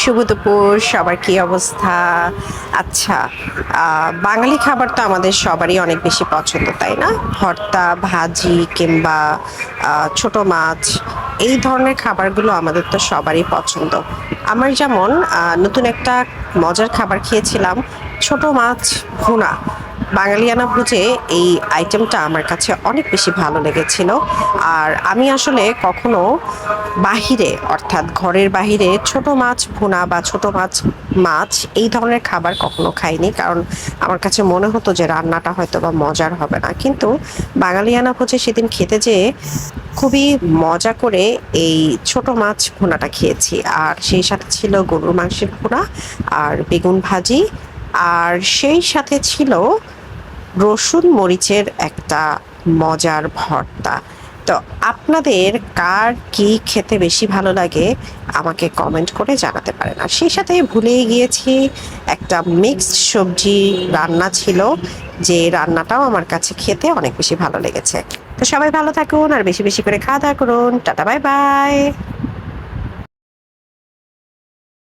শুভ দুপুর, সবার কি অবস্থা? আচ্ছা বাঙালি খাবার তো আমাদের সবারই অনেক বেশি পছন্দ, তাই না? ভর্তা, ভাজি কিংবা ছোট মাছ, এই ধরনের খাবারগুলো আমাদের তো সবারই পছন্দ। আমার যেমন নতুন একটা মজার খাবার খেয়েছিলাম, ছোট মাছ ভুনা। বাঙালিয়ানা ভুজে এই আইটেমটা আমার কাছে অনেক বেশি ভালো লেগেছিল। আর আমি আসলে কখনো বাহিরে, অর্থাৎ ঘরের বাহিরে ছোট মাছ ভুনা বা ছোট মাছ মাছ এই ধরনের খাবার কখনো খাইনি। কারণ আমার কাছে মনে হতো যে রান্নাটা হয়তো বা মজার হবে না। কিন্তু বাঙালিয়ানা ভোজে সেদিন খেতে যেয়ে খুবই মজা করে এই ছোট মাছ ভুনাটা খেয়েছি। আর সেই সাথে ছিল গরুর মাংসের ভুনা আর বেগুন ভাজি আর সেই সাথে ছিল রসুন মরিচের একটা মজার ভর্তা। তো আপনাদের কার কি খেতে বেশি ভালো লাগে আমাকে কমেন্ট করে জানাতে পারেন। আর সেই সাথে ভুলেই গিয়েছি, একটা মিক্সড সবজি রান্না ছিল, যে রান্নাটাও আমার কাছে খেতে অনেক বেশি ভালো লেগেছে। তো সবাই ভালো থাকুন, আর বেশি বেশি করে খাওয়া দাওয়া করুন। Tata bye bye